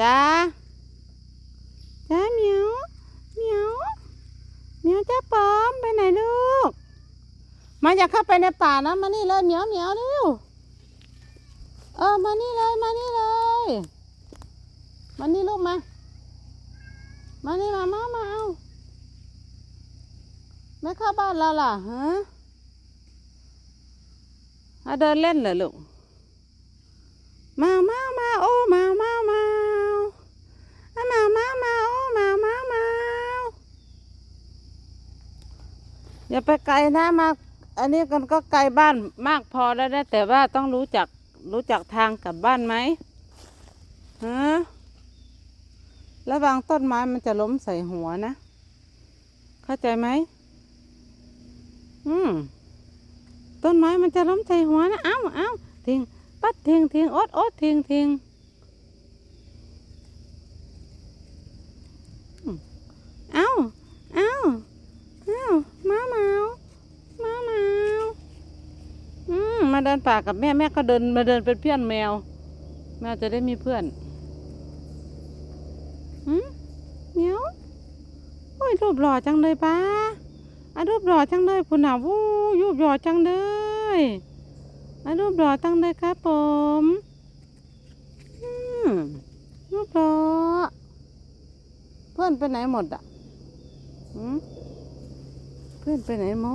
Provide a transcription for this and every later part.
จ้าจ้าเหมียวเหมียวเหมียวจ้าปอมไปไหนลูก มาอยากเข้าไปในป่านะมานี่เลยเหมียวเหมียวเร็วเออมานี่เลยมานี่เลยมานี่ลูกมามานี่มามามาเอาไม่เข้าบ้านเราล่ะฮะมาเดินเล่นเหรอลูก มามามาโอ้มามามามามามามาโอ้มามามาอย่า ไปไกลนะมาอันนี้กันก็ไกลบ้านมากพอแล้วนะแต่ว่าต้องรู้จักรู้จักทางกลับบ้านไหมฮะระวังต้นไม้มันจะล้มใส่หัวนะ เข้าใจไหมอืมต้นไม้มันจะล้มใส่หัวนะเอ้าเอ้าทิ้งปัดทิ้งทิ้งโอ๊ตโอ๊ตทิ้งทิ้งเอ้าเอ้าเอ้ามาเมามาเมาอื มาเดินป่ากับแม่แม่ก็เดินมาเดินเป็นเพื่อนแมว แมวจะได้มีเพื่อนหืมเมียวโอ้ยรูปหล่อจังเลยป้าอะรูปหล่อจังเลยคุณน่ะวู้รูปหล่อจังเลยอะรูปหล่อจังเลยครับผมอืมรูปหล่อเพื่อนไปไหนหมดอะหืมเพื่อนไปไหนหม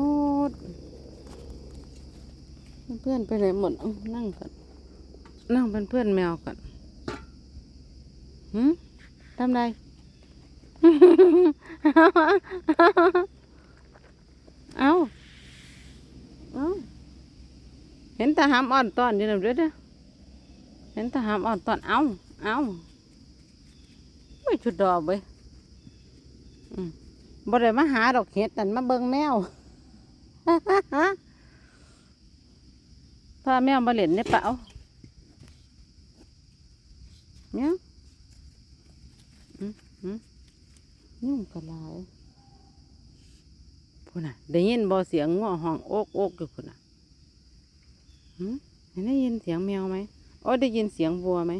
ด เพื่อนไปไหนหมดเอานั่งก่อนนั่งเป็นเพื่อนแมวก่อนหืมทำไรเอาเอาเห็นตาหามอ่อนตอนอยู่นั่นเด้อเด้อเห็นตาหามอ่อนตอนเอาเอาไม่ชุดดอกเว้ยอืมบ่ได้มาหาดอกเห็ดนั่นมาเบิ่งแมว พาแมวมาเล่นในเปล่าเนี่ยยุ่งกระลายพูน่ะ ได้ยินบอเสียงง้อห้องโอกโอกอยู่พูน่ะหืมได้ยินเสียงแมวไหมโอ้ได้ยินเสียงวัวไหม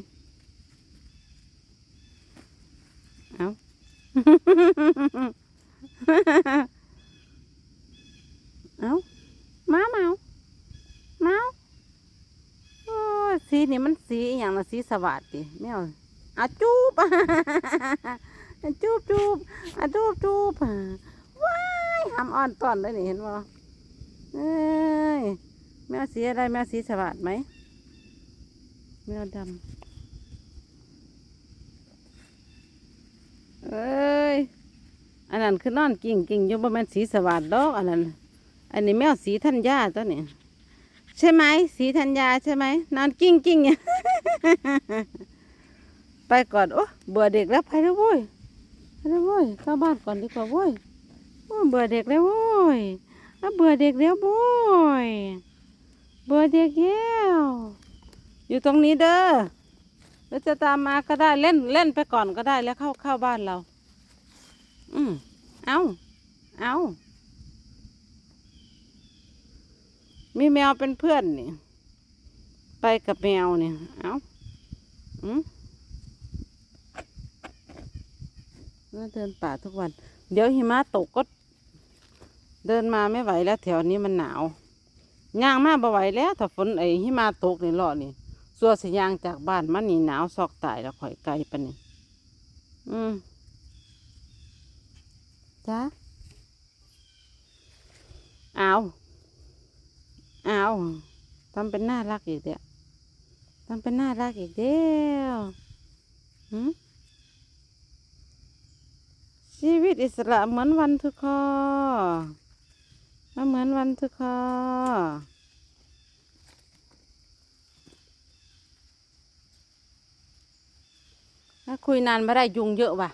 เอาเอามาเมาเมาโอ้ยสีนี่มันสีอหย่างละ สวัสดิแมวอะจูบอะจูบจูบอะจูบจูบว้ายหำอ่อนตอนเลยนี่เห็นบ่เอ้ยแมวสีอะไรแมวสีสวัสดไหมแมวดำเอ้ยอันนั้นคือนอนกิ่งกิ่งอยู่บ่แม่นสีสวัสดดอกอันนั้นอันนี้แมวสีธัญญาตัวนี้ ใช่ไหมสีธัญญาใช่ไหมนอนกิ้งกิ้งเนี่ยไปก่อนโอ้เบื่อเด็กแล้วไปแล้วโว้ยไปแล้วโว้ยเข้าบ้านก่อนดีกว่าโว้ยโอ้เบื่อเด็กแล้วโว้ยอะเบื่อเด็กแล้วโว้ยเบื่อเด็กแล้วอยู่ตรงนี้เด้อแล้วจะตามมาก็ได้เล่นเล่นไปก่อนก็ได้แล้วเข้าเข้าบ้านเรา อืมเอาเอา มีแมวเป็นเพื่อนนี่ ไปกับแมวเนี่ย เอาอืมน่าเดินป่าทุกวัน เดี๋ยวหิมะตกก็ เดินมาไม่ไหวแล้วแถวนี้มันหนาวย่างมาบ่ไหวแล้ว ถ้าฝนไอ้หิมะตกนี่รอนี่สัวสิยางจากบ้านมันนี่หนาวซอกตายแล้วข่อยไกลปะนี่อืมจ้าเอา เอาทำเป็นน่ารักอีกเดียวทำเป็นน่ารักอีกเดียวชีวิตอิสระเหมือนวันทุกข้อมาเหมือนวันทุกข้อถ้าคุยนานไม่ได้ยุงเยอะว่ะ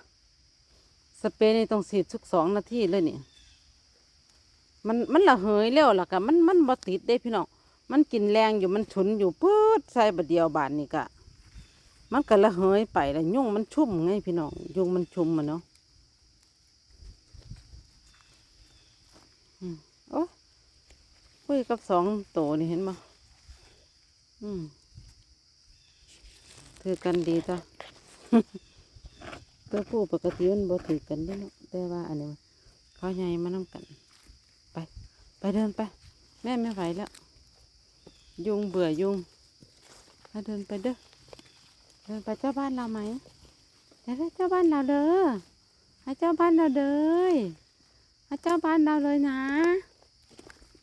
สเปรย์นี่ต้องฉีดทุกสองนาทีเลยเนี่ย มันมันละเหยเร็วล่ะกะมันมันบ่ติดได้พี่น้องมันกินแรงอยู่มันฉุนอยู่ปื๊ดใส่บดเดียวบานนี่กะ มันก็ละเหยไปแล้วยุ่งมันชุ่มไงพี่น้องยุ่งมันชุ่มมันเนาะโอ้คุยกับสองโตนี่เห็นบ่อืมถือกันดีจ้ะตัวผู้ปกติมันบ่ถือกันเด้อเนาะแต่ว่าอันนี้เขาใหญ่มานํกัน ไปเดินไป แม่ไม่ไหวแล้ว ยุงเบื่อยุงมาเดินไปเด้อเดินไปเจ้าบ้านเราไหมเดี๋ยวเจ้าบ้านเราเด้อให้เจ้าบ้านเราเด้อให้เจ้าบ้านเราเลยนะ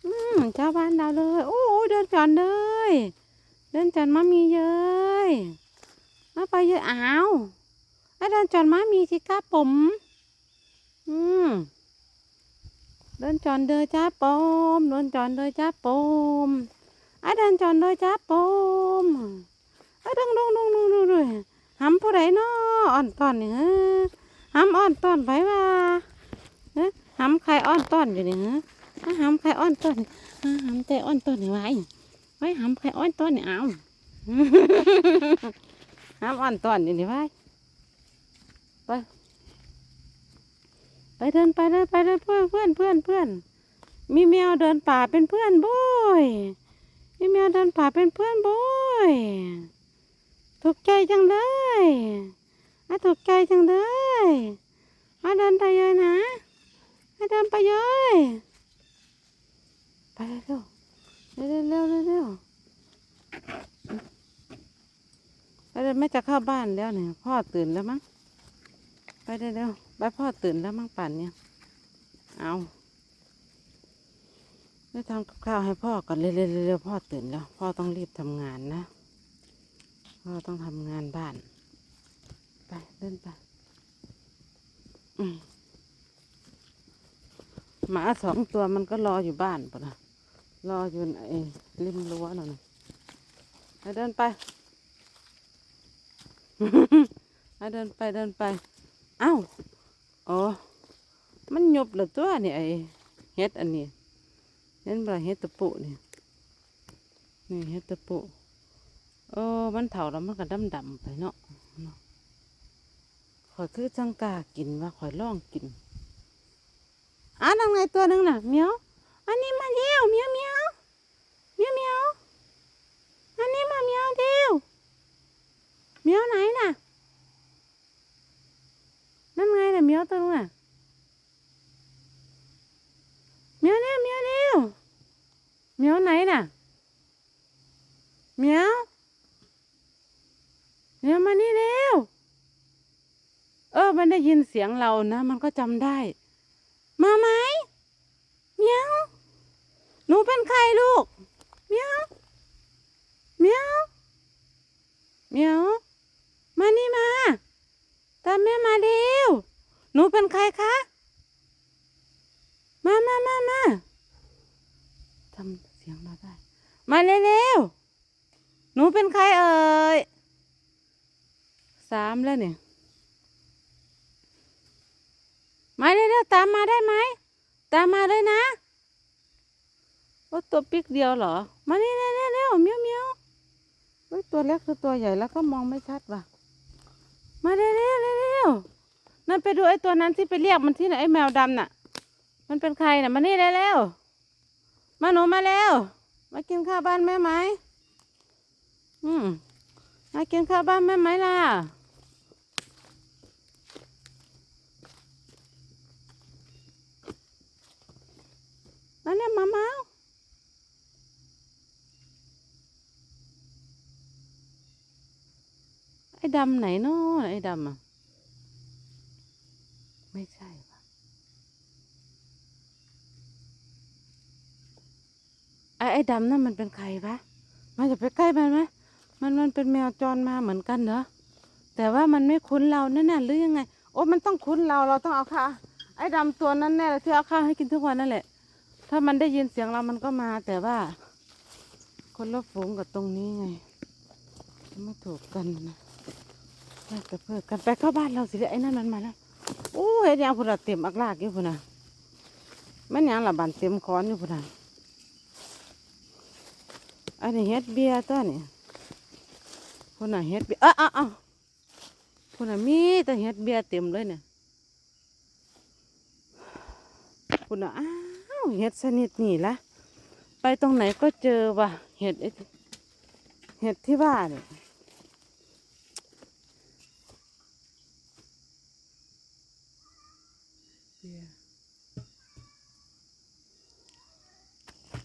อืมเจ้าบ้านเราเลย โอ้เดินจอนเลยเดินจอนมามีเย้ยมาไปเยอะอ้าวอะเดินจอนมามีสิครับผม อืม เดินจอนเดอจ้าปมเดินจอนเดอจ้าปมอะเดินจอนเดอจ้าปมอะดึงดึงดึงดึงดึงดึงหำผู้ใดเน้ออ่อนตอนนี่เฮ้อหำอ่อนตอนไปว่าเฮ้หำใครอ่อนตอนอยู่นี่เฮ้ออาหามไข่อ้อนต้นอาหามใจอ้อนต้นนี่ไว้ไว้หามไข่อ้อนต้นนี่เอาหามอ้อนต้นนี่นี่ไว้ไป ไปเดินไปเดินไปเดินเพื่อนเพื่อนเพื่อนเพื่อนมีแมวเดินป่าเป็นเพื่อนบุ้ยมีแมวเดินป่าเป็นเพื่อนบุ้ยถูกใจจังเลยอะถูกใจจังเลยมาเดินไปเลยนะมาเดินไปเลยไปเร็วเร็วเร็วเร็วเร็วไปเร็วแม่จะเข้าบ้านแล้วเนี่ยพ่อตื่นแล้วมั้งไปเร็ว เร็วไปพ่อตื่นแล้วมั้งป่านเนี่ย เอาได้ทำกับข้าวให้พ่อก่อนเร็วเร็วเร็วเร็วพ่อตื่นแล้ว พ่อต้องรีบทำงานนะ พ่อต้องทำงานบ้าน ไปเดินไปหมาสองตัวมันก็รออยู่บ้านปะนะรออยู่ไอ้ริมรั้วนั่นน่ะไปเดินไปไปเดินไปเดินไป เอ้า อ๋อ มันหยบเลือตัวนี่ไอ้เฮ็ดอันนี้เห็นบ่ล่ะเฮ็ดตะปุนี่นี่เฮ็ดตะปุเออมันเถาแล้วมันก็ดำดำๆไปเนาะเนาะข่อยคือจังกากินว่าข่อยลองกินอะนั่งไงตัวหนึ่งน่ะเมียวอันนี้มาเดียวเมียวเมียวเหมียวเหมียวอันนี้มาเหมียวเดียวเหมียวไหนน่ะ นั่นไงน่ะเหมี ยวตัวนึงน่ะเมียวเดียวเมียวเดียวเมียวไหนน่ะเมียวเมียวมานี่เร็วเออ มันได้ยินเสียงเรานะ มันก็จำได้ มาไหมเมียวหนูเป็นใครลูกเมียวเมียวเมียว มานี่มา ตามแม่มาเร็ว หนูเป็นใครคะ มามามามาทำเสียงเราได้ มาเร็วๆหนูเป็นใครเอ่ย สามแล้วเนี่ยมาเร็วๆตามมาได้ไหมตามมาเลยนะว่าตัวปิกเดียวเหรอ มานี่เร็วๆเร็วเมียวเมียวเฮ้ยตัวเล็กคือตัวใหญ่แล้วก็มองไม่ชัดว่ะ มาเร็วๆเร็วๆนั่นไปดูไอ้ตัวนั้นที่ไปเรียกมันที่ไหนไอ้แมวดำน่ะ มันเป็นใครน่ะ มานี่เร็วๆมาหนูมาเร็วมากินข้าวบ้านแม่ไหมอืมมากินข้าวบ้านแม่ไหมล่ะ นั่นเนี่ยมามาไอ้ดำไหนเนาะไอ้ดำอะ ไม่ใช่ปะไอ้ไอ้ดำนั่นมันเป็นใครปะมาจะไปใกล้มันไหมมันมันเป็นแมวจรมาเหมือนกันเหรอแต่ว่ามันไม่คุ้นเราแน่ๆหรือยังไง โอ้มันต้องคุ้นเราเราต้องเอาข้าวไอ้ดำตัวนั้นแน่เลยที่เอาข้าวให้กินทุกวันนั่นแหละ ถ้ามันได้ยินเสียงเรามันก็มาแต่ว่า คนละฝูงกับตรงนี้ไงไม่ถูกกันนะแยกแต่เพื่อกันไปเข้าบ้านเราสิไอ้นั่นมันมาแล้วโอ้เห็นยังพุ่นเต็มอักลากอยู่พุ่นน่ะแม่นยังละบานเต็มค้อนอยู่พุ่นน่ะอันนี้เฮ็ดเบียร์ตัวนี่พุ่นน่ะเฮ็ดเบียร์อ้าเอ้าเอ้าพุ่นน่ะมีแต่เฮ็ดเบียร์เต็มเลยเนี่ยพุ่นน่ะอ้า วเห็ดชนิดนี่ละไปตรงไหนก็เจอว่ะเห็ดเห็ดที่ว่าเนี่ย